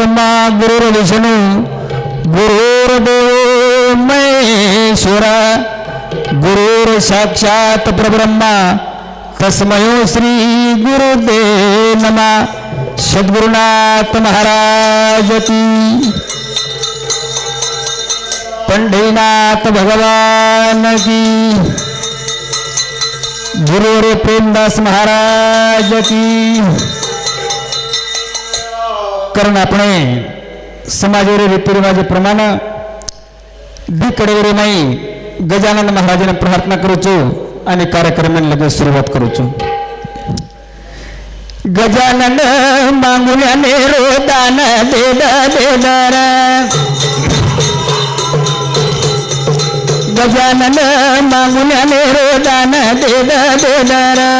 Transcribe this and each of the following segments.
गुरुर्ब्रह्मा गुरुर्विष्णू गुरुर्देव महेश्वर गुरुर साक्षात परब्रह्मा, तस्मयो श्री गुरुदेव नमा। सद्गुरुनाथ महाराज की। पंढरीनाथ भगवान की। गुरुवर प्रेमदास महाराज की। कारण आपण समाजावर रीतीरिवाजे प्रमाण डी कडेवर नाही गजानन महाराजांना प्रार्थना करूचो आणि कार्यक्रम लगेच सुरुवात करूचो. गजानंद बांगुल्या नेरो दान दे देदार गजानन मांगुल्या नेरो दान देदा देदारा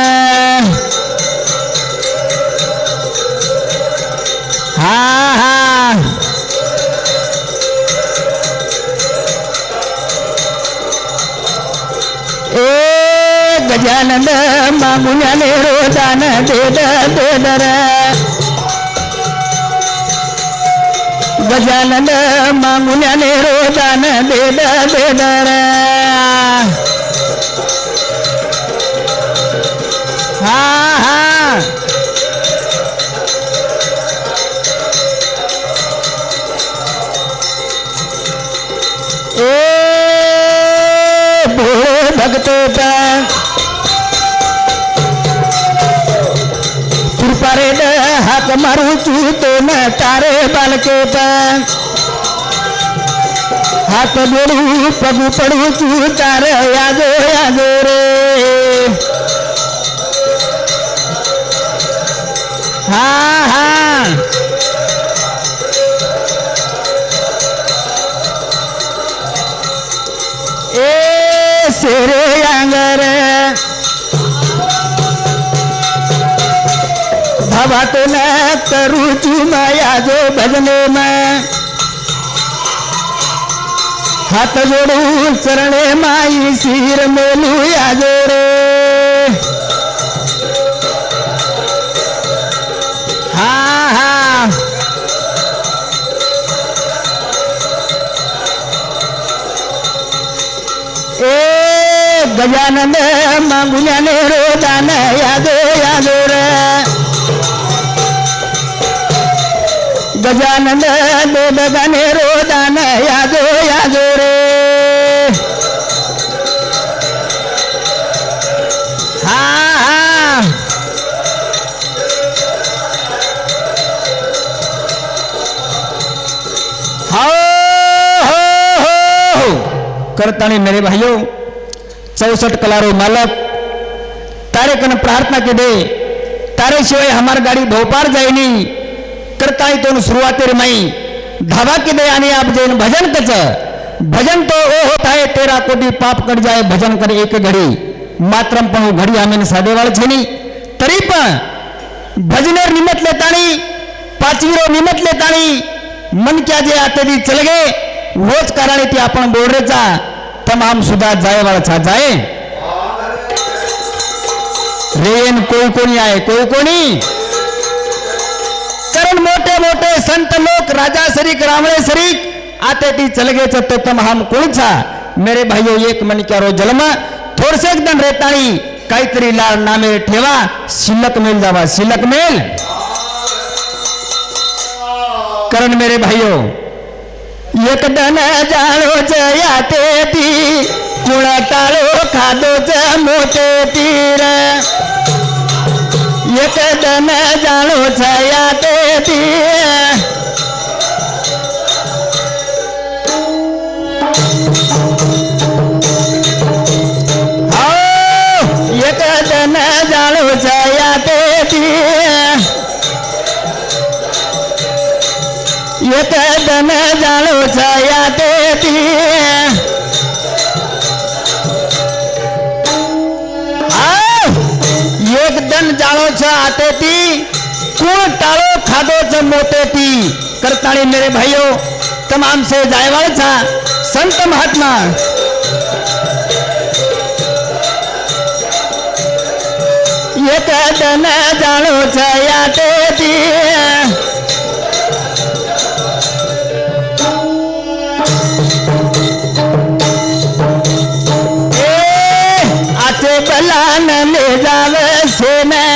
ananda mamunya nero dana deda dedara gajananda mamunya nero dana deda dedara ah. भाग मरू तू तो मैं तारे बल के हाथ बोलू प्रभु पढ़ू तू तारे यादो यादो रे। हाँ हाँ। ए, शेरे आंगरे આંગર ભવાટ ન કરું છું માયા જો ભજને માં હાથ જોડું ચરણે માઈ શિર મેલું યાજો રે હા હા એ ગજાનંદ માંગુને રોદાન યાદો યાદો રે गजानन देव रो। दान यादो यादो रे हाँ। हाँ मेरे भाइयों, चौसठ कलारो मालक, तारे कन प्रार्थना के दे। तारे शिवाय हमारी गाड़ी भोपाल जाए नहीं। करता ही तो सुरुवात रे मई धावा के दे आणि आप जैन भजन कच भजन तो ओ होता है तेरा कोटी पाप कट जाए भजन करे एक घडी मात्रम पण હું ઘડી આમીને સાદેવાળ છે ની તરી પણ ભજનેર નિમત લેતાણી પાચવીરો નિમત લેતાણી मन क्या जे आते दी चल गए वोच कारणे ती आपण बोर्डेचा तमाम सुद्धा जाय वाळा जाय रेन कोई कोणी आहे कोई कोणी कारण मोठे मोठे संत लोक राजा सरीक रामळे सरीक आते ती चलगे तम हम तमाम कोणचा मेरे भाईयो एक मन क्या रो जन्म थोडसे एकदम रेताळी काहीतरी लाड नामे ठेवा शिल्लक मेल जावा शिल्लक मेल. करण मेरे भाइयों एक दन जाणो जया ते ती कुण टाळो खादो च मोठे तीर. एक मैं जानू छाया ते छ आतेती कुल टाड़ो खादो छ थी करताणी मेरे भाइयों तमाम से जायवाल छा संत महात्मा. ये कदन जानो छ आतेती भला न ले जावे से मैं.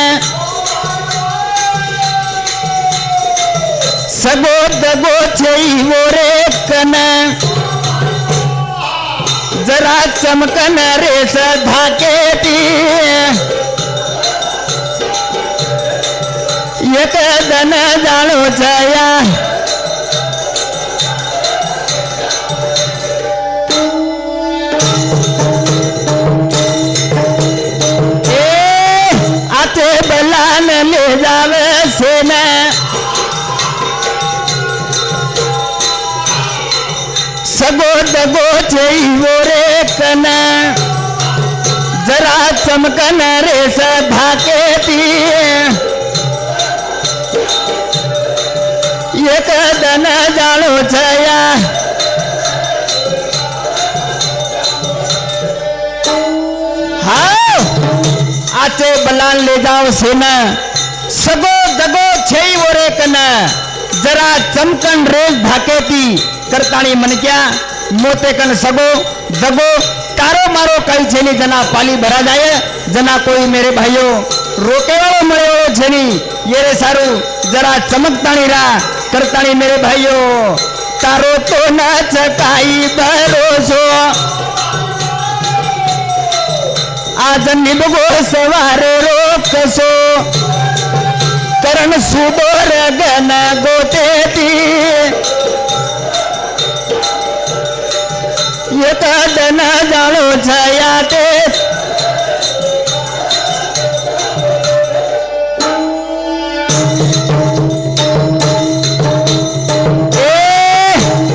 ಸಗೋದ ಗೋಚೈವೋರೆ कन। जरा चमकन रे सधाके ती एक दन जानो जाया ए, आते बलान ले जावे सेना। सगो दगो चई रे कन। जरा चमकन रे सभाके एक दन जानो छया। आचे बलान ले जाओ सेना। सगो, दगो छई वो रे जरा चमकन रेस धाके थी करताणी मन क्या मोते कन सगो दगो तारो मारो कई छेनी जना पाली भरा जाए जना कोई मेरे भाइयों रोके वालो मरे वालो छेनी ये रे सारू, जरा चमकताणी रा करताणी मेरे भाइयों तारो तो न चकाई भरोसो. आज निभगो सवारे रोकसो. करण सुबोर गन गोते ती एक दन जाणो छया ते ए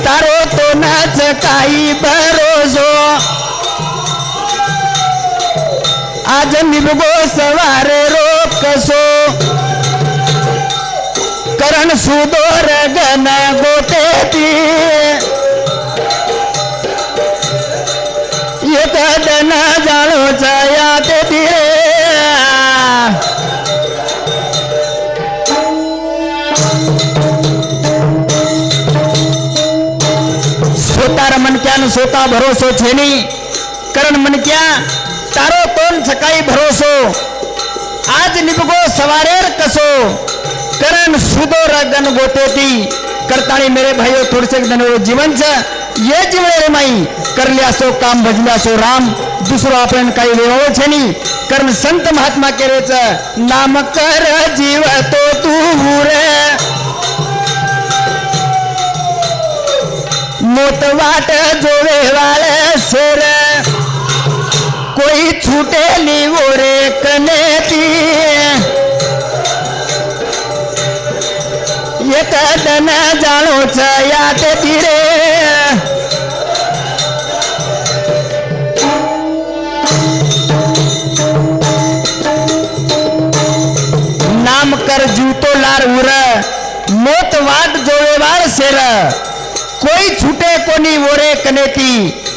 તારો તો નાચ કાઈ ભરોસો આજ નિભગો સવારે રોકશો કરણ સુદોર ગન ગોટેતી સોતાર મન ક્યાં સોતા ભરોસો છે ની કરણ મન ક્યાં તારો તોન છકાઈ ભરોસો આજ નિભગો સવારે કસો કરણ સુદો રગન ગોતેતી કરતાણી મેરે ભાઈઓ થોડસે દન જીવન છે ये जीवने रे माई कर लिया सो काम भजल्या सो राम दुसरो आपण काही वेळो છે ની કર્મ સંત મહાત્મા કરે છે નામ કર જીવ તો मोत वाट जोड़े वाले सिर कोई छूटे नहीं वो रे कने ती ये कदन जानो छयात धीरे नाम कर जूतो लार उर। मोत वाट जोड़े वाले सिर કોઈ छूटे कोनी वोरे कनेती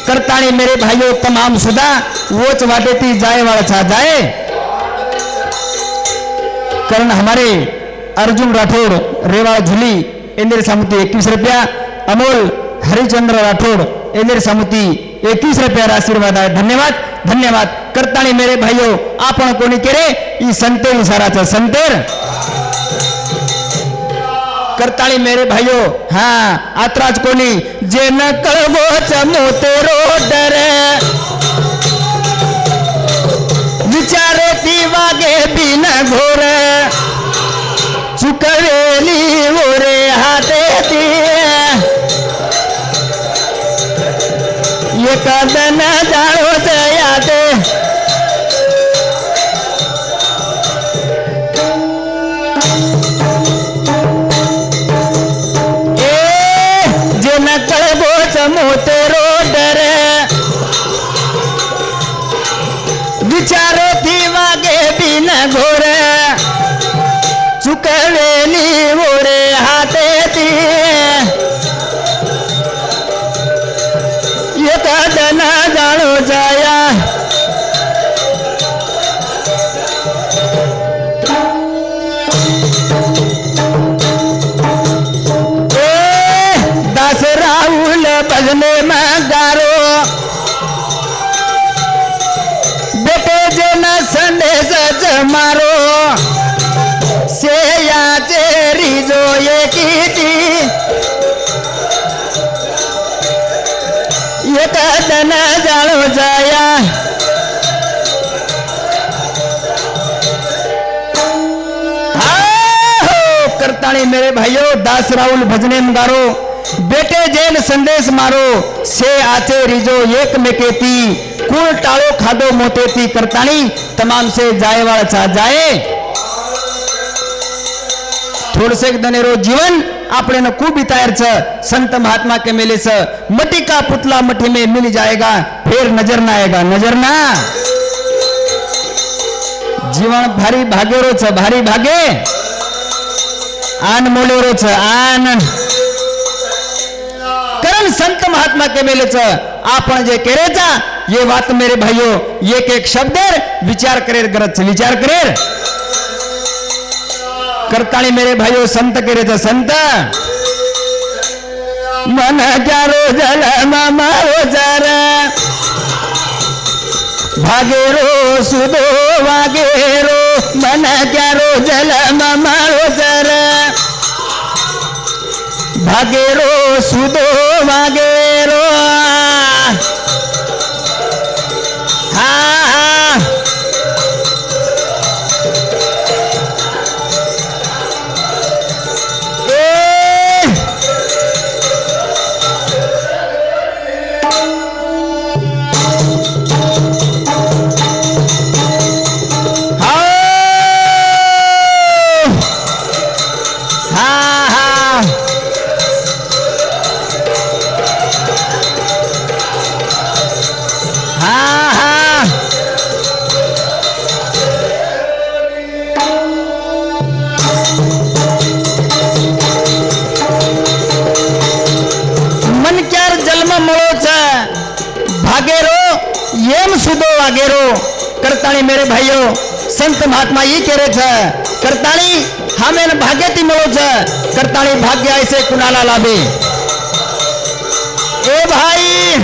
करताणी मेरे भाइयों तमाम सुधा वोच वाटेती जाए वाला छा जाए कारण हमारे अर्जुन राठौड़ रेवाड़ झुली इंदिर सामुती इक्कीस रुपया अमोल हरिचंद्र राठौड़ इंदिर सामुती इक्कीस रुपया आशीर्वाद आए धन्यवाद धन्यवाद करताणी मेरे भाइयों आप कोणी केरे ई संतेर इशाराचं संतेर करताळी मेरे भाइयों। हाँ आतराज रोडर विचारे ती वागे बिना घोर। ओरे हाते ती कीती तो जाया। मेरे भाइयों, दास राहुल भजने गारो बेटे जैन संदेश मारो। से आते रिजो एक में केती। कुल टाड़ो खादो मोतेती करताणी तमाम से जाए वाला चा जाए। થોડસેક દનેરો જીવન આપણે નો ખૂબ बितायर छ संत महात्मा के मेले से मटी का पुतला मटी में मिल जाएगा फिर नजर ना आएगा नजर ना જીવન ભારી ભાગેરો છે ભારી ભાગે આન મોલેરો છે આન करण संत महात्मा के मेले छ आपण जे करे चा ये बात मेरे भाइयों एक एक शब्द विचार करेर गरज છે विचार करेर करताली मेरे भाई संत करे थे संत। मन चारो जल मारो जर। भागेरो, सुदो, वागेरो। मन चारो जल मारो जर। भागेरो, सुदो, वागेरो। हा सेवा गेरो। करताणी मेरे भाइयों संत महात्मा ई करे छ। करताणी हम इन भाग्य ती मिलो छ। करताणी भाग्य ऐसे कुणाला लाभे? ए भाई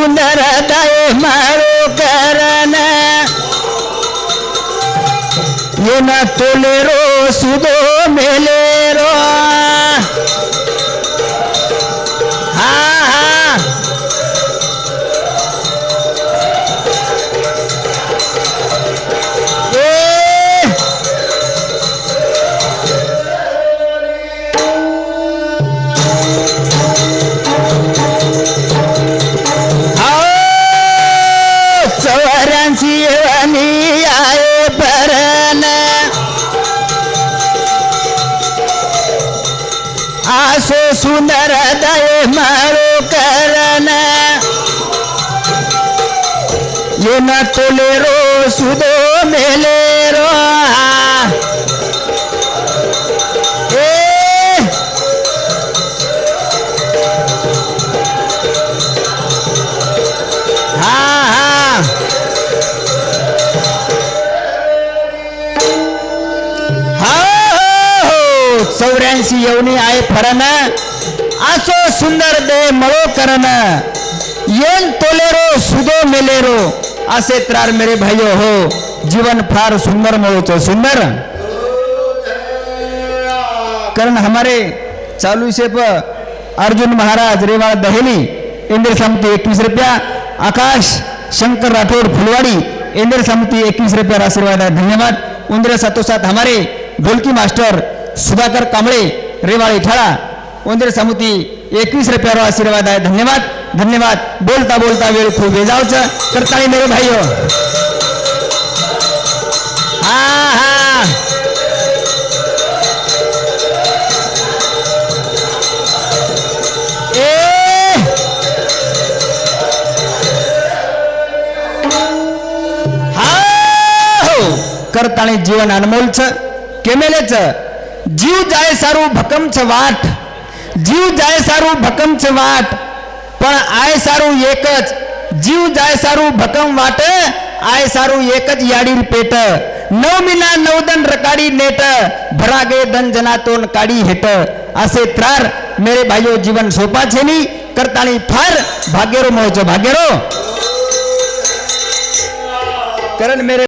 આસો સુંદર દય મારો કરન એના તોલેરો સુદો મેલેરો आसो सुंदर दय मारो करना ये न तुले रो सुदो मेले रो। चौर यौनी आए फरन। आसो सुंदर दे मळो करण येन तोलेरो, सुदो मेलेरो। असे त्रार मेरे भाइयों हो। जीवन फार सुंदर मळोचो सुंदर। कारण हमारे चालू से अर्जुन महाराज रेवा दहेली, इंद्र समिति इक्कीस रुपया, आकाश शंकर राठौर फुलवाड़ी, इंद्र समिति इक्कीस रुपया आशीर्वाद है धन्यवाद। उन्द्र साथों साथ हमारे ढोलकी मास्टर सुधाकर कांबळे रेवाळे ठाळा मंदिर समिती एकवीस रुपयावर आशीर्वाद आहे. धन्यवाद धन्यवाद. बोलता बोलता वेळ खूप वेजावचं करताळी मेरे भाई हा जीवन हो. अनमोल जीवन अनमोलचं केमेलेचं જીવન અનમોલ છે કેમેલે છે જીવ જાય સારું ભકમ છે વાટ જીવ જાય સારું ભકમ છે વાટ પણ આય સારું એક જ જીવ જાય સારું ભકમ વાટ આય સારું એક જ યાડી પેટ નવ મીના નવદન રકાડી નેટ ભરાગે દન જનાતોન કાઢી હેટ આસે ત્રાર મેરે ભાઈઓ જીવન સોપા છે ની કરતાણી ફાર ભાગ્યરો મોજો ભાગ્યરો કરણ મેરે